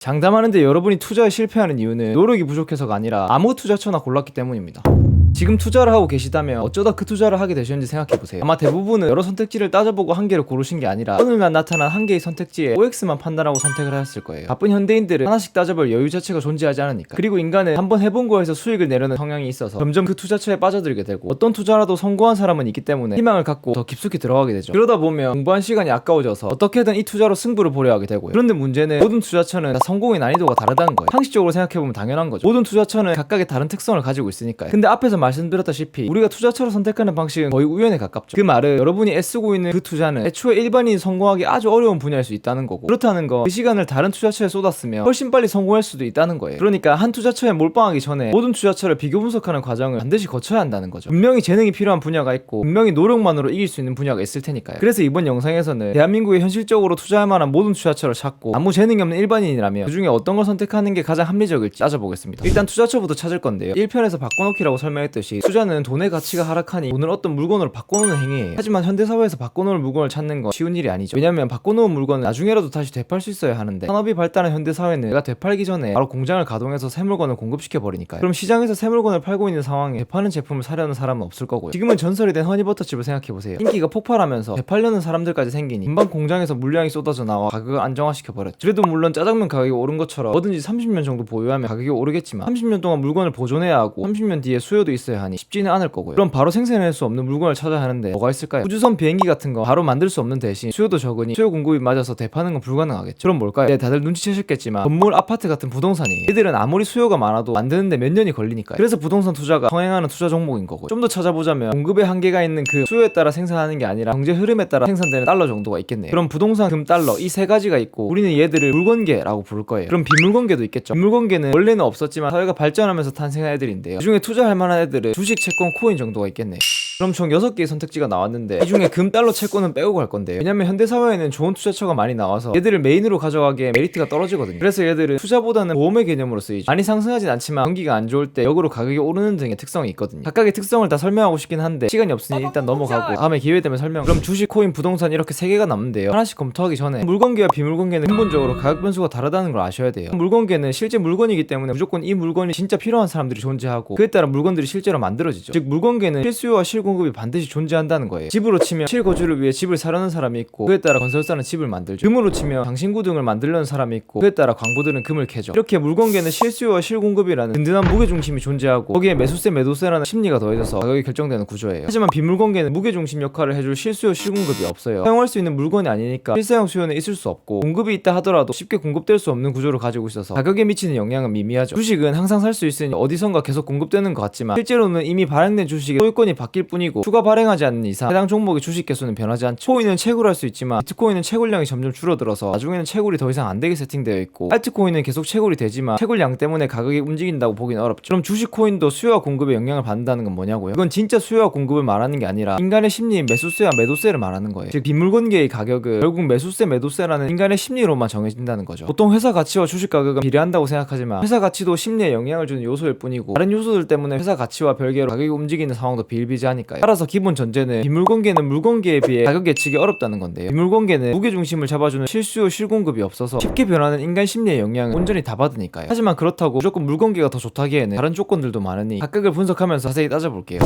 장담하는데 여러분이 투자에 실패하는 이유는 노력이 부족해서가 아니라 아무 투자처나 골랐기 때문입니다. 지금 투자를 하고 계시다면 어쩌다 그 투자를 하게 되셨는지 생각해 보세요. 아마 대부분은 여러 선택지를 따져보고 한 개를 고르신 게 아니라 오늘만 나타난 한 개의 선택지에 OX만 판단하고 선택을 하였을 거예요. 바쁜 현대인들은 하나씩 따져볼 여유 자체가 존재하지 않으니까. 그리고 인간은 한번 해본 거에서 수익을 내려는 성향이 있어서 점점 그 투자처에 빠져들게 되고 어떤 투자라도 성공한 사람은 있기 때문에 희망을 갖고 더 깊숙이 들어가게 되죠. 그러다 보면 공부한 시간이 아까워져서 어떻게든 이 투자로 승부를 보려 하게 되고요. 그런데 문제는 모든 투자처는 다 성공의 난이도가 다르다는 거예요. 상식적으로 생각해 보면 당연한 거죠. 모든 투자처는 각각의 다른 특성을 가지고 있으니까요. 근데 앞에서 말씀드렸다시피 우리가 투자처를 선택하는 방식은 거의 우연에 가깝죠. 그 말은 여러분이 애쓰고 있는 그 투자는 애초에 일반인이 성공하기 아주 어려운 분야일 수 있다는 거고 그렇다는 건 그 시간을 다른 투자처에 쏟았으면 훨씬 빨리 성공할 수도 있다는 거예요. 그러니까 한 투자처에 몰빵하기 전에 모든 투자처를 비교 분석하는 과정을 반드시 거쳐야 한다는 거죠. 분명히 재능이 필요한 분야가 있고 분명히 노력만으로 이길 수 있는 분야가 있을 테니까요. 그래서 이번 영상에서는 대한민국에 현실적으로 투자할 만한 모든 투자처를 찾고 아무 재능이 없는 일반인이라면 그중에 어떤 걸 선택하는 게 가장 합리적일지 따져보겠습니다. 일단 투자처부터 찾을 건데요. 1편에서 바꿔놓기라고 설명했 듯이 투자는 돈의 가치가 하락하니 돈을 어떤 물건으로 바꿔놓는 행위예요. 하지만 현대사회에서 바꿔놓을 물건을 찾는 건 쉬운 일이 아니죠. 왜냐면 바꿔놓은 물건은 나중에라도 다시 되팔 수 있어야 하는데 산업이 발달한 현대사회는 내가 되팔기 전에 바로 공장을 가동해서 새 물건을 공급시켜 버리니까요. 그럼 시장에서 새 물건을 팔고 있는 상황에 되파는 제품을 사려는 사람은 없을 거고요. 지금은 전설이 된 허니버터칩을 생각해보세요. 인기가 폭발하면서 되팔려는 사람들까지 생기니 금방 공장에서 물량이 쏟아져 나와 가격을 안정화시켜 버렸죠. 그래도 물론 짜장면 가격이 오른 것처럼 뭐든지 30년 정도 보유하면 가격이 오르겠지만 30년 동안 물건을 보존해야 하고 30년 뒤에 수요도 있 어야 하니 쉽지는 않을 거고요. 그럼 바로 생산해낼 수 없는 물건을 찾아야 하는데 뭐가 있을까요? 우주선 비행기 같은 거 바로 만들 수 없는 대신 수요도 적으니 수요 공급이 맞아서 대파는 건 불가능하겠죠. 그럼 뭘까요? 네, 다들 눈치채셨겠지만 건물, 아파트 같은 부동산이 얘들은 아무리 수요가 많아도 만드는데 몇 년이 걸리니까요. 그래서 부동산 투자가 성행하는 투자 종목인 거고 좀 더 찾아보자면 공급의 한계가 있는 그 수요에 따라 생산하는 게 아니라 경제 흐름에 따라 생산되는 달러 정도가 있겠네요. 그럼 부동산, 금, 달러 이 세 가지가 있고 우리는 얘들을 물건계라고 부를 거예요. 그럼 비물건계도 있겠죠. 비물건계는 원래는 없었지만 사회가 발전하면서 탄생한 애들인데요. 그 중에 투자할 만한 애들 은 주식, 채권, 코인 정도가 있겠네요. 그럼 총 6개의 선택지가 나왔는데 이 중에 금, 달러, 채권은 빼고 갈 건데요. 왜냐면 현대사회에는 좋은 투자처가 많이 나와서 얘들을 메인으로 가져가기에 메리트가 떨어지거든요. 그래서 얘들은 투자보다는 보험의 개념으로 쓰이죠. 많이 상승하진 않지만 경기가 안 좋을 때 역으로 가격이 오르는 등의 특성이 있거든요. 각각의 특성을 다 설명하고 싶긴 한데 시간이 없으니 일단 넘어가고 다음에 기회 되면 설명. 그럼 주식, 코인, 부동산 이렇게 세 개가 남는데요. 하나씩 검토하기 전에 물건계와 비물건계는 근본적으로 가격 변수가 다르다는 걸 아셔야 돼요. 물건계는 실제 물건이기 때문에 무조건 이 물건이 진짜 필요한 사람들이 존재하고 그에 따라 물건들이 실제로 만들어지죠. 즉 물건계는 실수요와 실공 급이 반드시 존재한다는 거예요. 집으로 치면 실거주를 위해 집을 사려는 사람이 있고 그에 따라 건설사는 집을 만들죠. 금으로 치면 장신구 등을 만들려는 사람이 있고 그에 따라 광부들은 금을 캐죠. 이렇게 물건계는 실수요와 실공급이라는 든든한 무게중심이 존재하고 거기에 매수세 매도세라는 심리가 더해져서 가격이 결정되는 구조예요. 하지만 비물건계는 무게중심 역할을 해줄 실수요 실공급이 없어요. 사용할 수 있는 물건이 아니니까 실사용 수요는 있을 수 없고 공급이 있다 하더라도 쉽게 공급될 수 없는 구조를 가지고 있어서 가격에 미치는 영향은 미미하죠. 주식은 항상 살 수 있으니 어디선가 계속 공급되는 것 같지만 실제로는 이미 발행된 주식의 소유권이 바뀔 뿐 이고 추가 발행하지 않는 이상 해당 종목의 주식 개수는 변하지 않죠. 코인은 채굴 할 수 있지만 비트코인은 채굴량이 점점 줄어들어서 나중에는 채굴이 더 이상 안 되게 세팅되어 있고 알트코인은 계속 채굴이 되지만 채굴량 때문에 가격이 움직인다고 보기는 어렵죠. 그럼 주식 코인도 수요와 공급에 영향을 받는다는 건 뭐냐고요? 이건 진짜 수요와 공급을 말하는 게 아니라 인간의 심리인 매수세와 매도세를 말하는 거예요. 즉 비물건계의 가격은 결국 매수세 매도세라는 인간의 심리로만 정해진다는 거죠. 보통 회사 가치와 주식 가격은 비례한다고 생각하지만 회사 가치도 심리에 영향을 주는 요소일 뿐이고 다른 요소들 때문에 회사 가치와 별개로 가격이 움직이는 상황도 비일비재하니까 아닐까요? 따라서 기본 전제는 비물공개는 물공개에 비해 가격 예측이 어렵다는 건데요. 비물공개는 무게 중심을 잡아주는 실수요 실공급이 없어서 쉽게 변하는 인간 심리의 영향을 온전히 다 받으니까요. 하지만 그렇다고 무조건 물공개가 더 좋다기에는 다른 조건들도 많으니 각각을 분석하면서 자세히 따져볼게요.